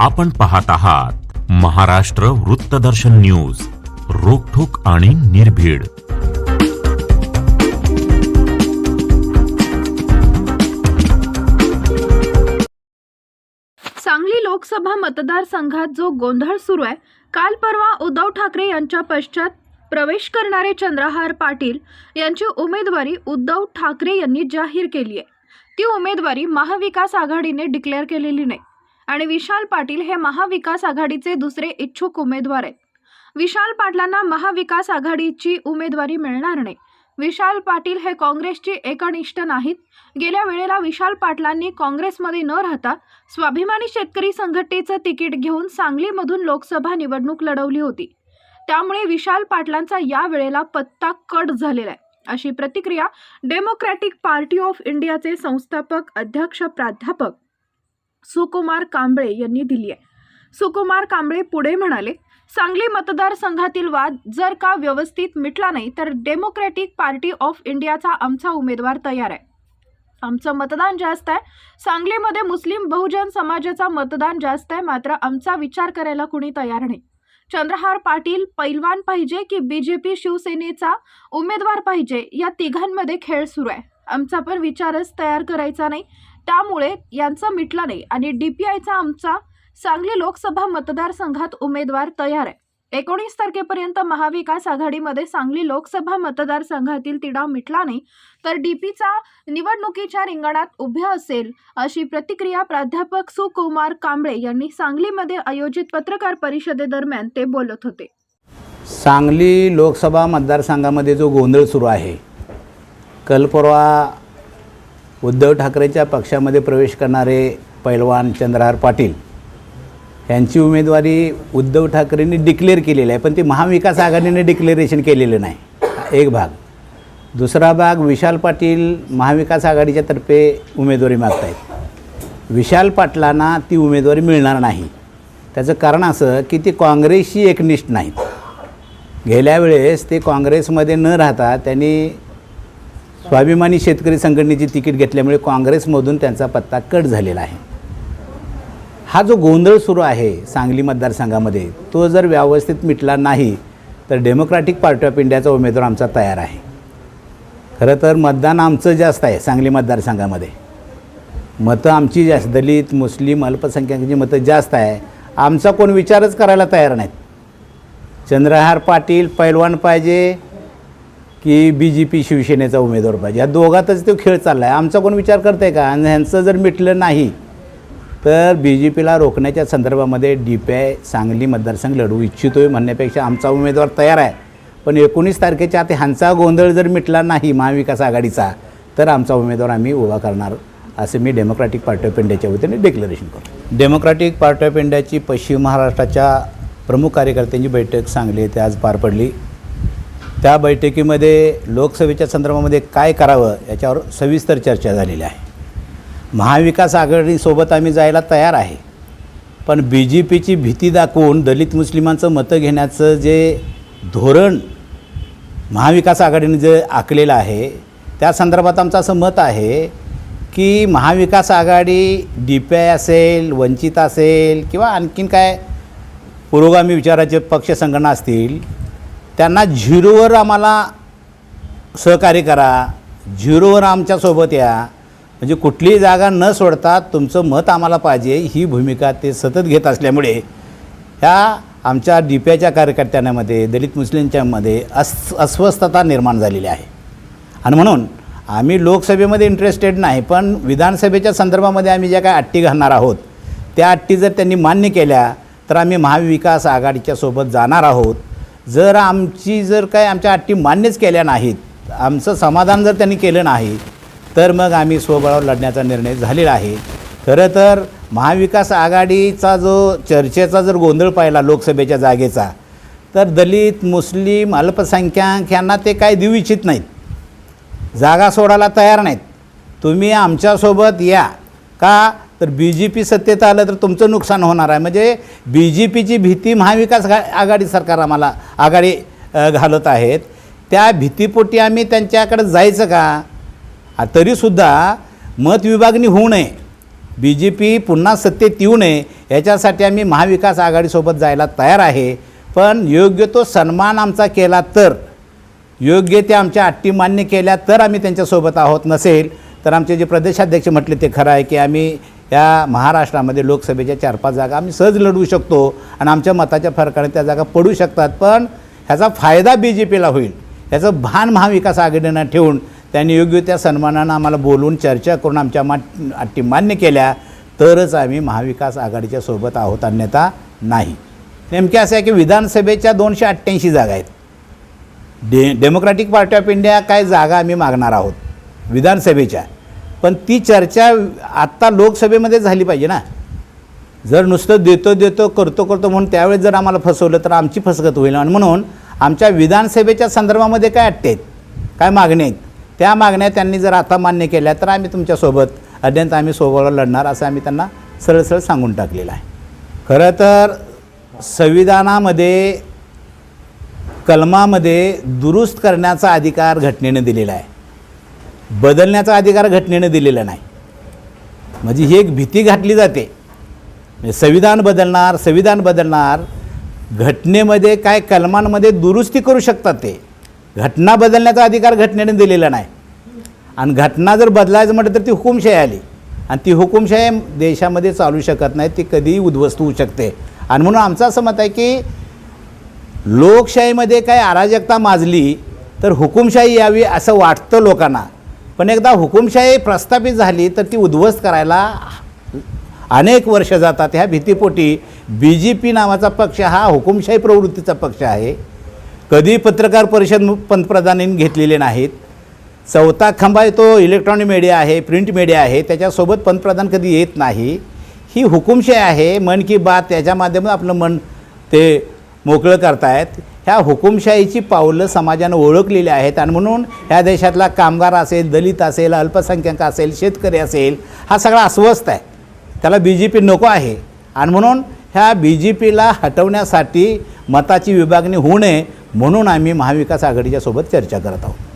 आपण पाहत आहात महाराष्ट्र वृत्तदर्शन न्यूज रोखोक आणि निर्भीड. सांगली लोकसभा मतदारसंघात जो गोंधळ सुरू आहे काल परवा उद्धव ठाकरे यांच्या पश्चात प्रवेश करणारे चंद्रहार पाटील यांची उमेदवारी उद्धव ठाकरे यांनी जाहीर केली आहे. ती उमेदवारी महाविकास आघाडीने डिक्लेअर केलेली नाही. आणि विशाल पाटील हे महाविकास आघाडीचे दुसरे इच्छुक उमेदवार आहेत. विशाल पाटलांना महाविकास आघाडीची उमेदवारी मिळणार नाही. विशाल पाटील हे काँग्रेसचे एकनिष्ठ नाहीत. गेल्या वेळेला विशाल पाटलांनी काँग्रेसमध्ये न राहता स्वाभिमानी शेतकरी संघटनेचं तिकीट घेऊन सांगलीमधून लोकसभा निवडणूक लढवली होती. त्यामुळे विशाल पाटलांचा या वेळेला पत्ता कट झालेला आहे. अशी प्रतिक्रिया डेमोक्रॅटिक पार्टी ऑफ इंडियाचे संस्थापक अध्यक्ष प्राध्यापक सुकुमार कांबळे यांनी दिली आहे. सुकुमार कांबळे पुढे म्हणाले सांगली मतदारसंघातील वाद जर का व्यवस्थित मिटला नाही तर डेमोक्रॅटिक पार्टी ऑफ इंडियाचा आमचा उमेदवार तयार आहे. आमचं मतदान जास्त आहे. सांगलीमध्ये मुस्लिम बहुजन समाजाचा मतदान जास्त आहे. मात्र आमचा विचार करायला कुणी तयार नाही. चंद्रहार पाटील पैलवान पाहिजे की बी जे पी शिवसेनेचा उमेदवार पाहिजे या तिघांमध्ये खेळ सुरू आहे. आमचा पण विचारच तयार करायचा नाही. त्यामुळे यांचं मिटलं नाही आणि डी पी आयचा आमचा सांगली लोकसभा मतदारसंघात उमेदवार तयार आहे. एकोणीस तारखेपर्यंत महाविकास आघाडीमध्ये सांगली लोकसभा मतदारसंघातील तिढा मिटला नाही तर डीपीचा निवडणुकीच्या रिंगणात उभ्या असेल अशी प्रतिक्रिया प्राध्यापक सुकुमार कांबळे यांनी सांगलीमध्ये आयोजित पत्रकार परिषदेदरम्यान ते बोलत होते. सांगली लोकसभा मतदारसंघामध्ये जो गोंधळ सुरू आहे कल परवा उद्धव ठाकरेच्या पक्षामध्ये प्रवेश करणारे पैलवान चंद्रहार पाटील यांची उमेदवारी उद्धव ठाकरेंनी डिक्लेअर केलेली आहे पण ती महाविकास आघाडीने डिक्लेरेशन केलेलं नाही. एक भाग. दुसरा भाग विशाल पाटील महाविकास आघाडीच्या तर्फे उमेदवारी मागत आहेत विशाल पाटलांना ती उमेदवारी मिळणार नाही. त्याचं कारण असं की ती काँग्रेसशी एकनिष्ठ नाहीत. गेल्या वेळेस ते काँग्रेसमध्ये न राहता त्यांनी स्वाभिमानी शेतकरी संघटनेची तिकीट घेतल्यामुळे काँग्रेसमधून त्यांचा पत्ता कट झालेला आहे. हा जो गोंधळ सुरू आहे सांगली मतदारसंघामध्ये तो जर व्यवस्थित मिटला नाही तर डेमोक्रॅटिक पार्टी ऑफ इंडियाचा उमेदवार आमचा तयार आहे. खरं तर मतदान आमचं जास्त आहे सांगली मतदारसंघामध्ये. मतं आमची जास्त दलित मुस्लिम अल्पसंख्याकांची मतं जास्त आहे. आमचा कोण विचारच करायला तयार नाहीत. चंद्रहार पाटील पैलवान पाहिजे की बी जे पी शिवसेनेचा उमेदवार पाहिजे. ह्या दोघातच तो खेळ चालला आहे आमचा कोण विचार करत आहे का? आणि ह्यांचं जर मिटलं नाही तर बी जे पीला रोखण्याच्या संदर्भामध्ये डी पी आय सांगली मतदारसंघ लढवू इच्छितो आहे म्हणण्यापेक्षा आमचा उमेदवार तयार आहे. पण एकोणीस तारखेच्या आत ह्यांचा गोंधळ जर मिटला नाही महाविकास आघाडीचा तर आमचा उमेदवार आम्ही उभा करणार असं मी डेमोक्रॅटिक पार्टी ऑफ इंडियाच्या वतीने डिक्लेरेशन करतो. डेमोक्रॅटिक पार्टी ऑफ इंडियाची पश्चिम महाराष्ट्राच्या प्रमुख कार्यकर्त्यांची बैठक सांगली येथे आज पार पडली. त्या बैठकीमध्ये लोकसभेच्या संदर्भामध्ये काय करावं याच्यावर सविस्तर चर्चा झालेली आहे. महाविकास आघाडीसोबत आम्ही जायला तयार आहे. पण बी जे पीची भीती दाखवून दलित मुस्लिमांचं मतं घेण्याचं जे धोरण महाविकास आघाडीने जे आखलेलं आहे त्या संदर्भात आमचं असं मत आहे की Mahavikas Aghadi D P I असेल वंचित असेल किंवा आणखीन काय पुरोगामी विचाराचे पक्ष संघटना असतील त्यांना झिरोवर आम्हाला सहकार्य करा झिरोवर आमच्यासोबत या. म्हणजे कुठलीही जागा न सोडता तुमचं मत आम्हाला पाहिजे ही भूमिका ते सतत घेत असल्यामुळे ह्या आमच्या डी पी आयच्या कार्यकर्त्यांमध्ये दलित मुस्लिमच्यामध्ये अस अस्वस्थता निर्माण झालेली आहे. आणि म्हणून आम्ही लोकसभेमध्ये इंटरेस्टेड नाही पण विधानसभेच्या संदर्भामध्ये आम्ही ज्या काय अट्टी घालणार आहोत त्या अट्टी जर त्यांनी मान्य केल्या तर आम्ही महाविकास आघाडीच्या सोबत जाणार आहोत. जर आमची जर काय आमच्या अट्टी मान्यच केल्या नाहीत आमचं समाधान जर त्यांनी केलं नाही तर मग आम्ही स्वबळावर लढण्याचा निर्णय झालेला आहे. खरं तर महाविकास आघाडीचा जो चर्चेचा जर गोंधळ पाहिला लोकसभेच्या जागेचा तर दलित मुस्लिम अल्पसंख्याक यांना ते काय देऊ इच्छित नाहीत. जागा सोडायला तयार नाहीत. तुम्ही आमच्यासोबत या. का तर बी जे पी सत्तेत आलं तर तुमचं नुकसान होणार आहे. म्हणजे बी जे पीची भीती महाविकास घा आघाडी सरकार आम्हाला आघाडी घालत आहेत. त्या भीतीपोटी आम्ही त्यांच्याकडे जायचं का? तरीसुद्धा मत विभागणी होऊ नये. बी जे पी पुन्हा सत्तेत येऊ नये याच्यासाठी आम्ही महाविकास आघाडीसोबत जायला तयार आहे. पण योग्य तो सन्मान आमचा केला तर योग्य ते आमच्या अट्टी मान्य केल्या तर आम्ही त्यांच्यासोबत आहोत नसेल तर आमचे जे प्रदेशाध्यक्ष म्हटले ते खरं आहे की आम्ही या महाराष्ट्रामध्ये लोकसभेच्या चार पाच जागा आम्ही सहज लढवू शकतो आणि आमच्या मताच्या फरकाने त्या जागा पडू शकतात. पण ह्याचा फायदा बी जे पीला होईल. ह्याचं भान महाविकास आघाडीनं ठेवून त्यांनी योग्य त्या सन्मानानं आम्हाला बोलून चर्चा करून आमच्या मा अटी मान्य केल्या तरच आम्ही महाविकास आघाडीच्या सोबत आहोत. अन्यथा नाही. नेमके असं आहे की विधानसभेच्या दोनशे अठ्ठ्याऐंशी जागा आहेत. De democratic party of India काय जागा आम्ही मागणार आहोत? विधानसभेच्या. पण ती चर्चा आत्ता लोकसभेमध्ये झाली पाहिजे ना. जर नुसतं देतो देतो करतो करतो म्हणून त्यावेळेस जर आम्हाला फसवलं तर आमची फसगत होईल. आणि म्हणून आमच्या विधानसभेच्या संदर्भामध्ये काय अट्टे आहेत? काय मागण्या आहेत? त्या मागण्या त्यांनी जर आता मान्य केल्या तर आम्ही तुमच्यासोबत अत्यंत आम्ही सोबत लढणार असं आम्ही त्यांना सरळ सरळ सांगून टाकलेलं आहे. खरं तर संविधानामध्ये कलमामध्ये दुरुस्त करण्याचा अधिकार घटनेनं दिलेला आहे. बदलण्याचा अधिकार घटनेनं दिलेला नाही. म्हणजे ही एक भीती घातली जाते. म्हणजे संविधान बदलणार संविधान बदलणार घटनेमध्ये काय कलमांमध्ये दुरुस्ती करू शकतात ते. घटना बदलण्याचा अधिकार घटनेने दिलेला नाही. आणि घटना जर बदलायचं म्हटलं तर ती हुकुमशाही आली. आणि ती हुकुमशाही देशामध्ये चालू शकत नाही ती कधीही उद्ध्वस्त होऊ शकते. आणि म्हणून आमचं असं मत आहे की लोकशाहीमध्ये काय अराजकता माजली तर हुकुमशाही यावी असं वाटतं लोकांना. पण एकदा हुकुमशाही प्रस्थापित झाली तर ती उद्ध्वस्त करायला अनेक वर्ष जातात. ह्या भीतीपोटी बी जे पी नावाचा पक्ष हा हुकुमशाही प्रवृत्तीचा पक्ष आहे. कधी पत्रकार परिषद पंतप्रधानांनी घेतलेले नाहीत. चौथा खंबा तो इलेक्ट्रॉनिक मीडिया आहे प्रिंट मीडिया आहे. त्याच्यासोबत पंतप्रधान कधी येत नाही. ही हुकुमशाही आहे. मन की बात त्याच्या माध्यमातून आपलं मन ते मोकळं करतायत. ह्या हुकुमशाहीची पावलं समाजानं ओळखलेली आहेत आणि म्हणून ह्या देशातला कामगार असेल दलित असेल अल्पसंख्याक असेल शेतकरी असेल हा सगळा अस्वस्थ आहे. त्याला बी जे पी नको आहे. आणि म्हणून ह्या बी जे पीला हटवण्यासाठी मताची विभागणी होऊ नये म्हणून आम्ही महाविकास आघाडीच्यासोबत चर्चा करत आहोत.